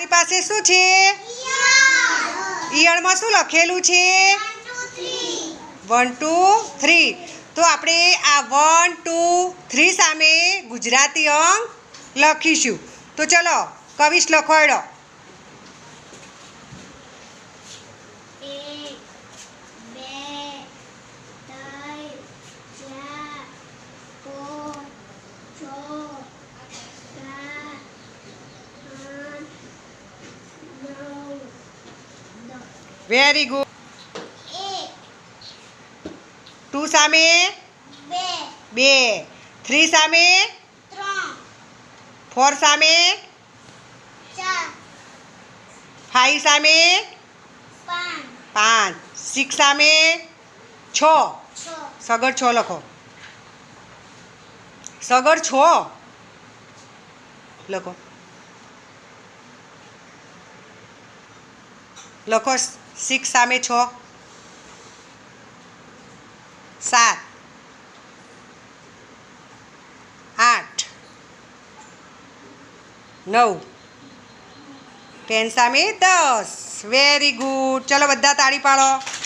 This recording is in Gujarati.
મારી પાસે શું છે? ઈયળમાં શું લખેલું છે? વન ટુ થ્રી તો આપણે આ વન ટુ થ્રી સામે ગુજરાતી અંક લખીશું. તો ચલો કવિશ લખવાડો વેરી ગુડ એક ટુ સામે બે બે થ્રી સામે ત્રણ ફોર સામે ચાર ફાઈવ સામે પાંચ પાંચ સિક્સ સામે છ છ સગડ છ લખો સગડ છ લખો લખો સિક્સ સામે છ. સાત. આઠ. નવ. ટેન સામે દસ. વેરી ગુડ ચલો બધા તાળી પાડો.